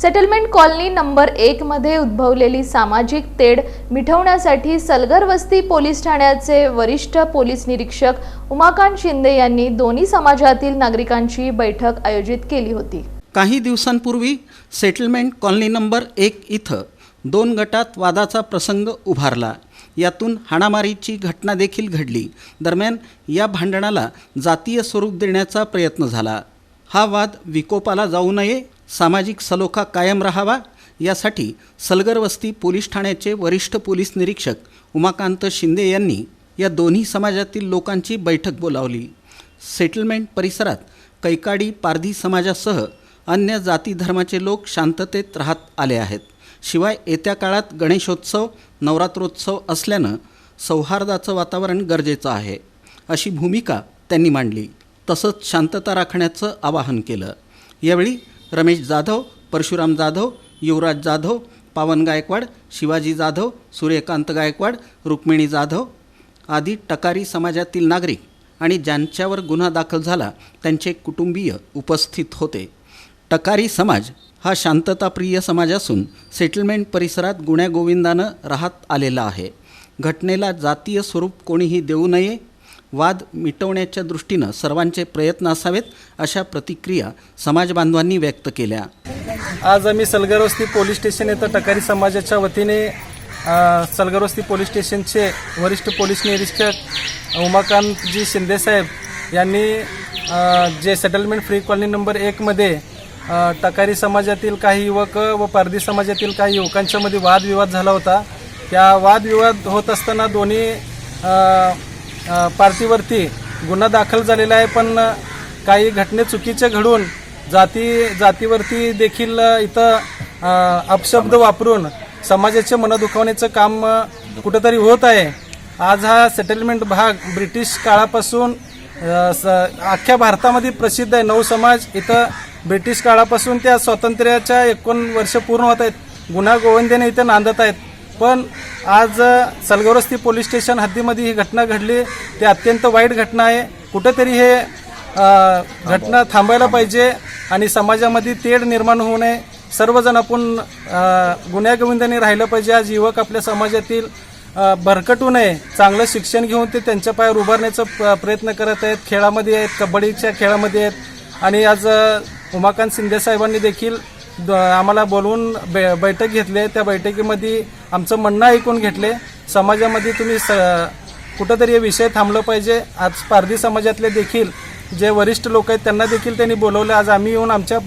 Settlement colony number एकमध्ये उद्भवलेली सामाजिक तेढ मिठवण्यासाठी सलगर वस्ती पोलीस ठाण्याचे वरिष्ठ पोलीस निरीक्षक उमाकांत शिंदे यांनी दोन्ही समाजातील नागरिकांची बैठक आयोजित केली होती. काही दिवसांपूर्वी सेटलमेंट कॉलनी नंबर एक इथं दोन गटात वादाचा प्रसंग उभारला. यातून हाणामारीची घटना देखील घडली. दरम्यान या भांडणाला जातीय स्वरूप देण्याचा प्रयत्न झाला. हा वाद विकोपाला जाऊ नये सामाजिक सलोखा कायम राहावा यासाठी सलगरवस्ती पोलीस ठाण्याचे वरिष्ठ पोलीस निरीक्षक उमाकांत शिंदे यांनी या दोन्ही समाजातील लोकांची बैठक बोलावली. सेटलमेंट परिसरात कैकाडी पारधी समाजासह अन्य जाती धर्माचे लोक शांततेत राहत आले आहेत. शिवाय येत्या काळात गणेशोत्सव नवरात्रोत्सव असल्यानं सौहार्दाचं वातावरण गरजेचं आहे अशी भूमिका त्यांनी मांडली. तसंच शांतता राखण्याचं आवाहन केलं. यावेळी रमेश जाधव परशुराम जाधव युवराज जाधव पावन गायकवाड शिवाजी जाधव सूर्यकांत गायकवाड रुक्मिणी जाधव आदी टकारी समाजातील नागरिक आणि ज्यांच्यावर गुन्हा दाखल झाला त्यांचे कुटुंबीय उपस्थित होते. टकारी समाज हा शांतताप्रिय समाज असून सेटलमेंट परिसरात गुण्यागोविंदानं राहत आलेला आहे. घटनेला जातीय स्वरूप कोणीही देऊ नये वाद मिटवण्याच्या दृष्टीनं सर्वांचे प्रयत्न असावेत अशा प्रतिक्रिया समाज बांधवांनी व्यक्त केल्या. आज आम्ही सलगरवस्ती पोलीस स्टेशन येथे टकारी समाजाच्या वतीने सलगरवस्ती पोलीस स्टेशनचे वरिष्ठ पोलीस निरीक्षक उमाकांतजी शिंदेसाहेब यांनी जे सेटलमेंट फ्री कॉलनी नंबर एकमध्ये टकारी समाजातील काही युवक व पारधी समाजातील काही युवकांच्यामध्ये वादविवाद झाला होता. त्या वादविवाद होत असताना दोन्ही पार्टीवरती गुन्हा दाखल झालेला आहे पण काही घटने चुकीचे घडून जाती जातीवरती देखील इथं अपशब्द वापरून समाजाचे मन दुखावण्याचं काम कुठंतरी होत आहे. आज हा सेटलमेंट भाग ब्रिटिश काळापासून स- अख्ख्या भारतामध्ये प्रसिद्ध आहे. नऊ समाज इथं ब्रिटिश काळापासून त्या स्वातंत्र्याच्या एकोण वर्ष पूर्ण होत आहेत. गुन्हा गोविंदेने इथं नांदत आहेत. पण आज अ, पोलीस स्टेशन हद्दीमध्ये ही घटना घडली. ती अत्यंत वाईट घटना आहे. कुठंतरी हे घटना थांबायला पाहिजे आणि समाजामध्ये तेढ निर्माण होऊ नये. सर्वजण आपण गुन्ह्यागोविंदाने राहिलं पाहिजे. आज युवक आपल्या समाजातील भरकटू नये. चांगलं शिक्षण घेऊन ते त्यांच्या पायावर उभारण्याचा प्रयत्न करत आहेत. खेळामध्ये आहेत कबड्डीच्या खेळामध्ये आहेत. आणि आज उमाकांत शिंदे साहेबांनी देखील आम्हाला बोलवून बै बैठक घेतली त्या बैठकीमध्ये आमचं म्हणणं ऐकून घेतले. समाजामध्ये तुम्ही स कुठंतरी हे विषय थांबलं पाहिजे. आज पारधी समाजातले देखील जे वरिष्ठ लोक आहेत त्यांना देखील त्यांनी बोलवलं. आज आम्ही येऊन आमच्या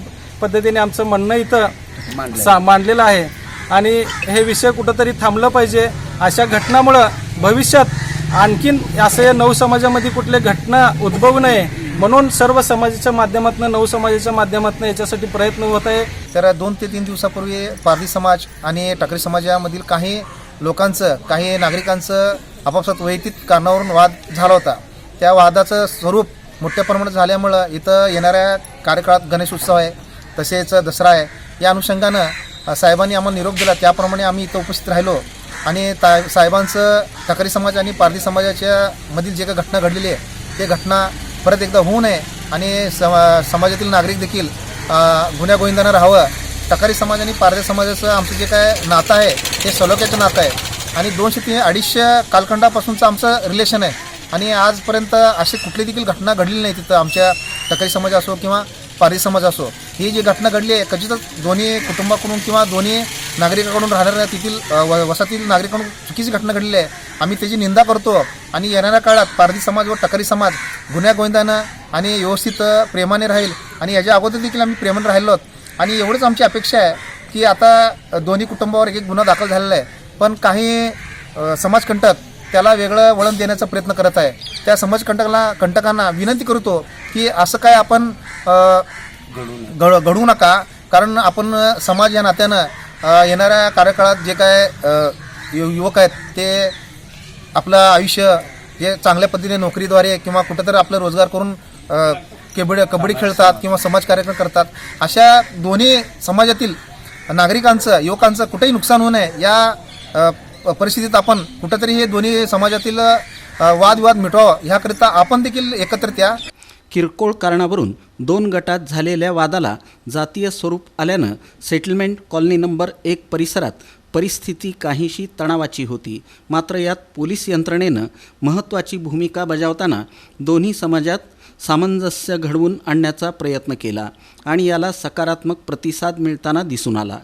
पद्धतीने आमचं म्हणणं इथं सा मांडलेलं आहे. आणि हे विषय कुठंतरी थांबलं पाहिजे. अशा घटनामुळं भविष्यात आणखीन असं या नऊ समाजामध्ये कुठल्या घटना उद्भवू नये म्हणून सर्व समाजाच्या माध्यमातून नऊ समाजाच्या माध्यमातून याच्यासाठी प्रयत्न होत आहे. तर दोन ते तीन दिवसापूर्वी पारधी समाज आणि ठाकरे समाजामधील काही लोकांचं काही नागरिकांचं आपापसात वैयक्तिक कारणावरून वाद झाला होता. त्या वादाचं स्वरूप मोठ्या प्रमाणात झाल्यामुळं इथं येणाऱ्या कार्यकाळात गणेश उत्सव आहे तसेच दसरा आहे. या अनुषंगानं साहेबांनी आम्हाला निरोप दिला. त्याप्रमाणे आम्ही इथं उपस्थित राहिलो. आणि ता साहेबांचं ठाकरे समाज आणि पारधी समाजाच्या मधील जे काही घटना घडलेली आहे ते घटना परत एकदा होऊ नये आणि सम समाजातील नागरिक देखील गुन्ह्यागोविंदानं राहावं. टकारी समाज आणि पारधी समाजाचं आमचं जे काय नातं आहे ते सलोख्याचं नातं आहे. आणि दोनशे तीन अडीचशे कालखंडापासूनचं आमचं रिलेशन आहे. आणि आजपर्यंत अशी कुठली देखील घटना घडली नाही तिथं आमच्या टकारी समाज असो किंवा पारधी समाज असो. ही जी घटना घडली आहे कचितच दोन्ही कुटुंबाकडून किंवा दोन्ही नागरिकाकडून राहणाऱ्या तेथील व- वसातील नागरिकांकडून चुकीची घटना घडली आहे. आम्ही त्याची निंदा करतो आणि येणाऱ्या काळात पारधी समाज व टकारी समाज गुन्ह्या गोविंदानं आणि व्यवस्थित प्रेमाने राहील आणि याच्या अगोदर देखील आम्ही प्रेमाने राहिलो आणि एवढंच आमची अपेक्षा आहे की आता दोन्ही कुटुंबावर एक एक गुन्हा दाखल झालेला आहे. पण काही समाजकंटक त्याला वेगळं वळण देण्याचा प्रयत्न करत आहे. त्या समाजकंटकाला कंटकांना विनंती करतो की असं काय आपण घडू घड घडू नका. कारण आपण समाज या नात्यानं येणाऱ्या कार्यकाळात जे काय यु- युवक आहेत ते आपलं आयुष्य जे चांगल्या पद्धतीने नोकरीद्वारे किंवा कुठेतरी आपलं रोजगार करून केबड कबड्डी कबड्डी खेळतात किंवा समाज कार्यक्रम करतात. अशा दोन्ही समाजातील नागरिकांचं युवकांचं कुठेही नुकसान होऊ नये या परिस्थितीत आपण कुठंतरी हे दोन्ही समाजातील वादविवाद मिटवावा. ह्याकरिता आपण देखील एकत्रित या किरकोळ कारणावरून दोन गटात झालेल्या वादाला जातीय स्वरूप आल्यानं सेटलमेंट कॉलनी नंबर एक परिसरात परिस्थिती काहीशी तणावाची होती. मात्र यात पोलीस यंत्रणेनं महत्त्वाची भूमिका बजावताना दोन्ही समाजात सामंजस्य घडवून आणण्याचा प्रयत्न केला आणि याला सकारात्मक प्रतिसाद मिळताना दिसून आला.